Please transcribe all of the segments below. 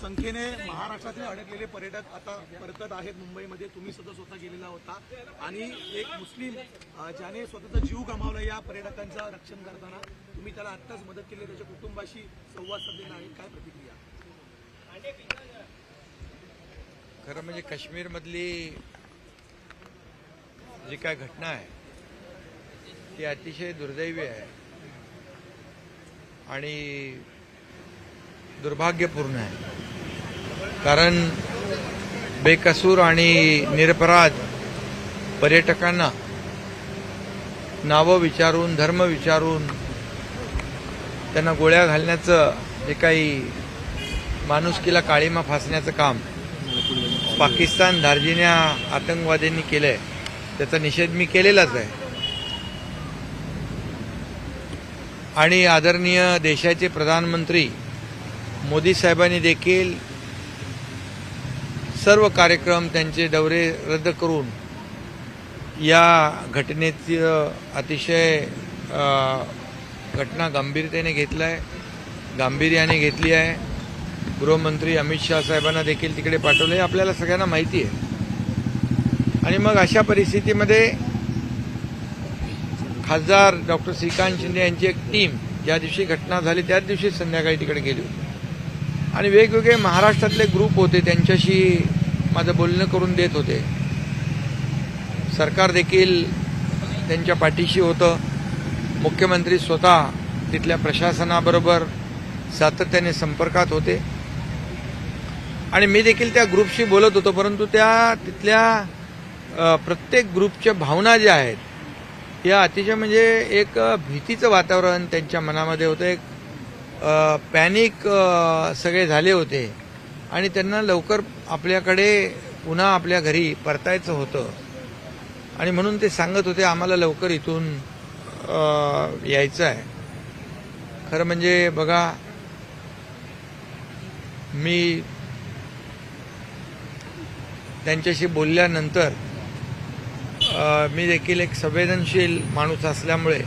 संख्येने महाराष्ट्रातले अडकलेले पर्यटक आता परतत आहेत. मुंबईमध्ये तुम्ही सुद्धा स्वतः गेलेला होता. आणि एक मुस्लिम ज्याने स्वतःचा जीव गमावला या पर्यटकांचं रक्षण करताना तुम्ही त्याला आत्ताच मदत केली त्याच्या कुटुंबाशी संवाद साधलेला आहे. काय प्रतिक्रिया? खरं म्हणजे काश्मीरमधली जी काय घटना आहे ती अतिशय दुर्दैवी आहे. आणि दुर्भाग्यपूर्ण आहे. कारण बेकसूर आणि निरपराध पर्यटकांना नावं विचारून धर्म विचारून त्यांना गोळ्या घालण्याचं जे काही माणुसकीला काळीमा फासण्याचं काम पाकिस्तान धार्जिन्या आतंकवाद्यांनी केलंय. त्याचा निषेध मी केलेलाच आहे. आणि आदरणीय देशाचे प्रधानमंत्री मोदी साहेबांनी देखील सर्व कार्यक्रम त्यांचे दौरे रद्द करून या घटनेचं अतिशय घटना गंभीरतेने घेतलं आहे गांभीर्याने घेतली आहे. गृहमंत्री अमित शहा साहेबांना देखील तिकडे पाठवलं हे आपल्याला सगळ्यांना माहिती आहे. आणि मग अशा परिस्थितीमध्ये खासदार डॉक्टर श्रीकांत शिंदे यांची एक टीम ज्या दिवशी घटना झाली त्याच दिवशी संध्याकाळी तिकडे गेली होती. आणि वेगवेगळे महाराष्ट्रातले ग्रुप होते त्यांच्याशी माझं बोलणं करून देत होते. सरकार देखील त्यांच्या पाठीशी होतं. मुख्यमंत्री स्वतः तिथल्या प्रशासनाबरोबर सातत्याने संपर्कात होते. आणि मी देखील त्या ग्रुपशी बोलत होतो परंतु त्या तिथल्या प्रत्येक ग्रुपच्या भावना ज्या आहेत या अतिशय म्हणजे एक भीतीचं वातावरण त्यांच्या मनामध्ये होतं. एक पॅनिक सगळे झाले होते. आणि त्यांना लवकर आपल्याकडे पुन्हा आपल्या घरी परतायचं होतं. आणि म्हणून ते सांगत होते आम्हाला लवकर इथून यायचं आहे. खरं म्हणजे बघा मी त्यांच्याशी बोलल्यानंतर मी देखील एक संवेदनशील माणूस असल्यामुळे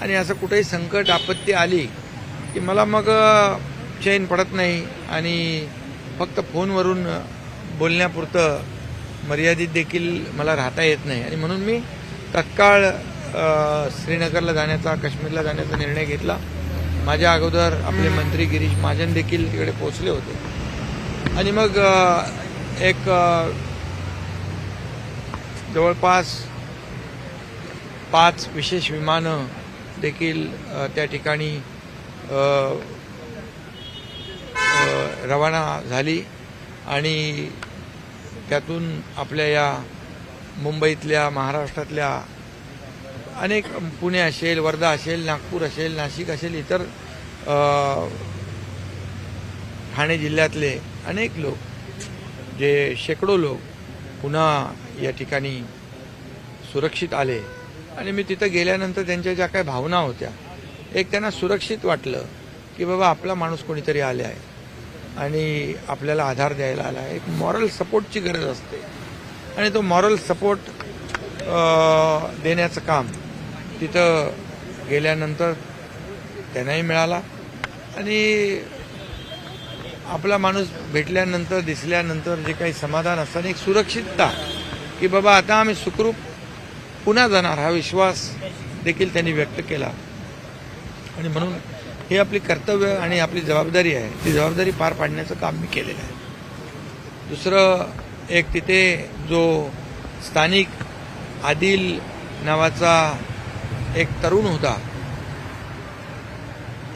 आणि असं कुठेही संकट आपत्ती आली की मला मग चैन पडत नाही आणि फक्त फोनवरून बोलण्यापुरतं मर्यादित देखील मला राहता येत नाही. आणि म्हणून मी तत्काळ श्रीनगरला जाण्याचा काश्मीरला जाण्याचा निर्णय घेतला. माझ्या अगोदर आपले मंत्री गिरीश महाजन देखील तिकडे पोहोचले होते. आणि मग एक जवळपास पाच विशेष विमानं देखील त्या ठिकाणी रवाना झाली आणि त्यातून आपल्या या मुंबईतल्या महाराष्ट्रातल्या अनेक पुणे असेल वर्धा असेल नागपूर असेल नाशिक असेल इतर ठाणे जिल्ह्यातले अनेक लोक जे शेकडो लोक पुन्हा या ठिकाणी सुरक्षित आले. आणि मी तिथं गेल्यानंतर त्यांच्या ज्या काही भावना होत्या एक त्यांना सुरक्षित वाटलं की बाबा आपला माणूस कोणीतरी आले आहे. आणि आपल्याला आधार द्यायला आला आहे. एक मॉरल सपोर्टची गरज असते. आणि तो मॉरल सपोर्ट देण्याचं काम तिथं गेल्यानंतर त्यांनाही मिळाला. आणि आपला माणूस भेटल्यानंतर दिसल्यानंतर जे काही समाधान असतं आणि एक सुरक्षितता की बाबा आता आम्ही सुखरूप पुन्हा जाणार हा विश्वास देखील त्यांनी व्यक्त केला. आणि म्हणून हे आपली कर्तव्य आणि आपली जबाबदारी आहे. ती जबाबदारी पार पाडण्याचं काम मी केलेलं आहे. दुसरं एक तिथे जो स्थानिक आदिल नावाचा एक तरुण होता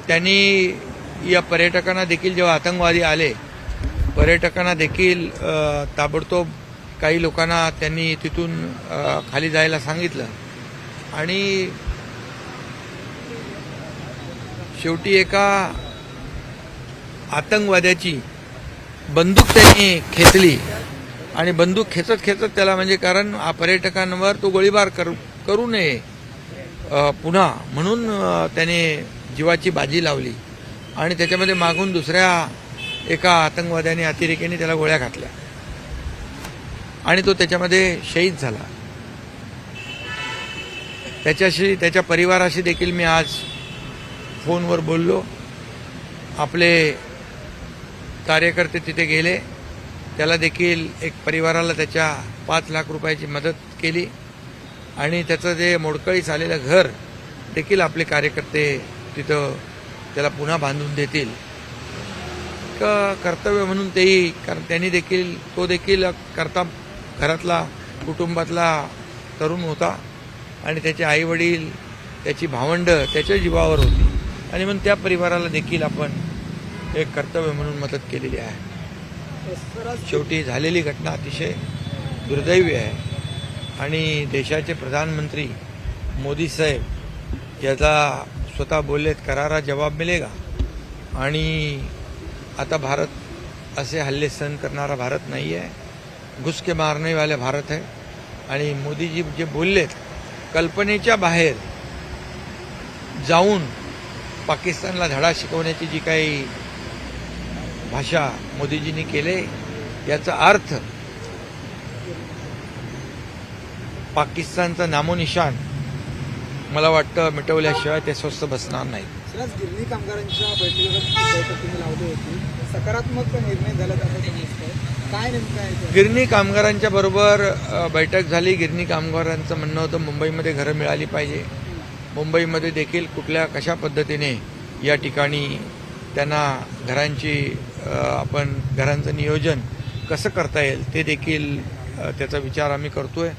त्यांनी या पर्यटकांना देखील जेव्हा आतंकवादी आले पर्यटकांना देखील ताबडतोब काही लोकांना त्यांनी तिथून खाली जायला सांगितलं. आणि शेवटी एका आतंकवाद्याची बंदूक त्यांनी खेचली आणि बंदूक खेचत खेचत त्याला म्हणजे कारण पर्यटकांवर तो गोळीबार करू करू नये पुन्हा म्हणून त्याने जीवाची बाजी लावली. आणि त्याच्यामध्ये मागून दुसऱ्या एका आतंकवाद्याने अतिरेकीने त्याला गोळ्या घातल्या. आणि तो त्याच्यामध्ये शहीद झाला. त्याच्याशी त्याच्या परिवाराशी देखील मी आज फोनवर बोललो. आपले कार्यकर्ते तिथे गेले. त्याला देखील एक परिवाराला त्याच्या पाच लाख रुपयाची मदत केली. आणि त्याचं जे मोडकळीस आलेलं घर देखील आपले कार्यकर्ते तिथं त्याला पुन्हा बांधून देतील. क- कर्तव्य म्हणून तेही कारण त्यांनी देखील तो देखील करता घरातला कुटुंबातला तरुण होता. आणि त्याचे आईवडील त्याची भावंडं त्याच्या जीवावर होती. आणि म्हणून त्या परिवाराला देखील आपण एक कर्तव्य म्हणून मदत केलेली आहे. शेवटी झालेली घटना अतिशय दुर्दैवी आहे. आणि देशाचे प्रधानमंत्री मोदी साहेब याचा स्वतः बोललेत करारा जवाब मिळेगा आणि आता भारत असे हल्ले सहन करणारा भारत नाही आहे. घुसके मारणेवाले भारत आहे. आणि मोदीजी जे बोललेत कल्पनेच्या बाहेर जाऊन पाकिस्तानला धडा शिकवण्याची जी काही भाषा मोदीजींनी केले याचा अर्थ पाकिस्तानचं नामोनिशान मला वाटतं मिटवल्याशिवाय ते स्वस्त बसणार नाही. सर आज गिरणी कामगारांच्या बैठकीवर बैठक तुम्ही लावली होती सकारात्मक निर्णय झाला त्यामध्ये दिसतोय काय नेमकं आहे ते? गिरणी कामगारांच्या बरोबर अ, बैठक झाली. गिरणी कामगारांचं म्हणणं होतं मुंबईमध्ये घरं मिळाली पाहिजे. मुंबईमध्ये देखील कुठल्या कशा पद्धतीने या ठिकाणी त्यांना घरांची आपण घरांचं नियोजन कसं करता येईल ते देखील त्याचा विचार आम्ही करतोय.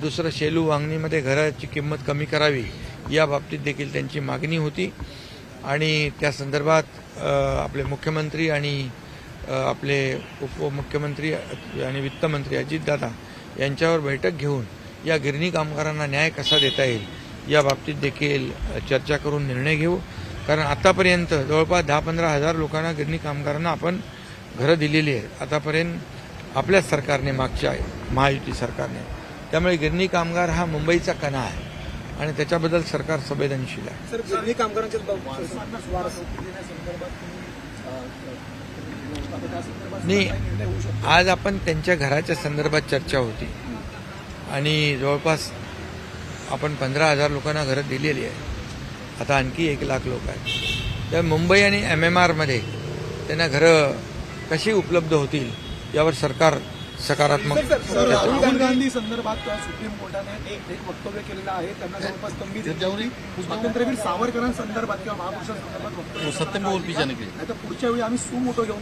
दुसरं शेलू वांगणीमध्ये घराची किंमत कमी करावी या बाबतीत देखील त्यांची मागणी होती. आणि त्या संदर्भात आपले मुख्यमंत्री आणि आपले उपमुख्यमंत्री आणि वित्तमंत्री अजितदादा यांच्यावर बैठक घेऊन या गिरणी कामगारांना न्याय कसा देता येईल या बाबतीत देखील चर्चा करून निर्णय घेऊ. कारण आतापर्यंत जवळपास दहा पंधरा हजार लोकांना गिरणी कामगारांना आपण घरं दिलेली आहेत. आतापर्यंत आपल्याच सरकारने मागच्या महायुती सरकारने. त्यामुळे गिरणी कामगार हा मुंबईचा कणा आहे आणि त्याच्याबद्दल सरकार संवेदनशील आहे. गिरणी कामगारांच्या नाही आज आपण त्यांच्या घराच्या संदर्भात चर्चा होती. आणि जवळपास आपण पंधरा हजार लोकांना घरं दिलेली आहे आता आणखी एक लाख लोक आहेत तर मुंबई आणि एम एम आरमध्ये त्यांना घरं कशी उपलब्ध होतील यावर सरकार सकारात्मक राहुल गांधी संदर्भात सुप्रीम कोर्टाने एक एक वक्तव्य केलेलं आहे त्यांना जवळपास तंबी दिली. स्वातंत्र्यवीर सावरकरांसंदर्भात किंवा महापुरुषांसंदर्भात वक्तव्य लिए. नाही तर पुढच्या वेळी आम्ही सुमोटो घेऊन